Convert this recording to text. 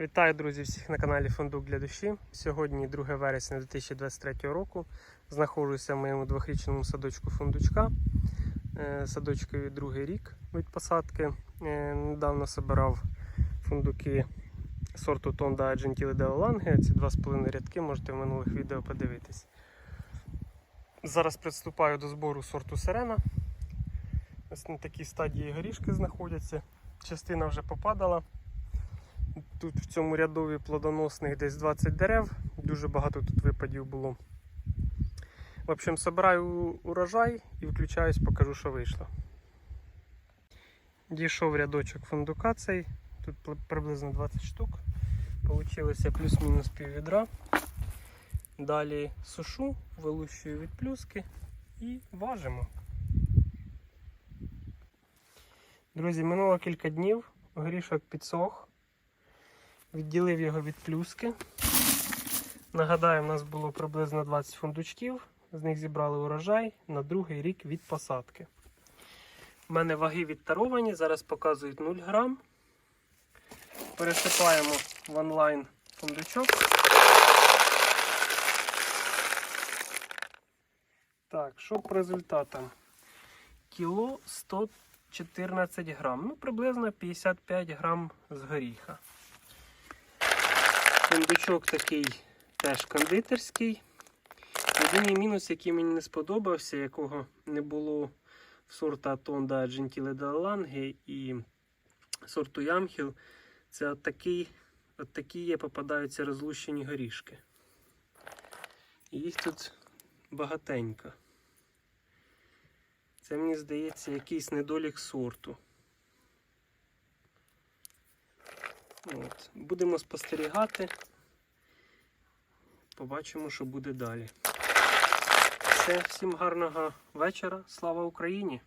Вітаю, друзі, всіх на каналі Фундук для душі. Сьогодні 2 вересня 2023 року. Знаходжуся в моєму двохрічному садочку фундучка. Е, Садочкові другий рік від посадки. Е, Недавно собирав фундуки сорту Тонда Gentile de Olange. Ці 2,5 рядки можете в минулих відео подивитись. Зараз приступаю до збору сорту Сирена. Ось на такій стадії горішки знаходяться. Частина вже попадала. Тут в цьому рядові плодоносних десь 20 дерев, дуже багато тут випадів було. В общем, собираю урожай і включаюсь, покажу, що вийшло. Дійшов рядочок фундука цей, тут приблизно 20 штук. Получилося плюс-мінус пів відра. Далі сушу, вилущую від плюски і важимо. Друзі, минуло кілька днів, горішок підсох. Відділив його від плюски. Нагадаю, у нас було приблизно 20 фундучків. З них зібрали урожай на другий рік від посадки. У мене ваги відтаровані, зараз показують 0 грам. Пересипаємо в онлайн фундучок. Так, що по результатам? Кіло 114 грам. Ну, приблизно 55 грам з горіха. Фундучок такий теж кондитерський. Єдиний мінус, який мені не сподобався, якого не було в сорта Тонда de Lange і сорту Ямхіл, це от такий, от такі є попадаються розлущені горішки. Їх тут багатенько. Це мені здається якийсь недолік сорту. От. Будемо спостерігати. Побачимо, що буде далі. Все, всім гарного вечора. Слава Україні!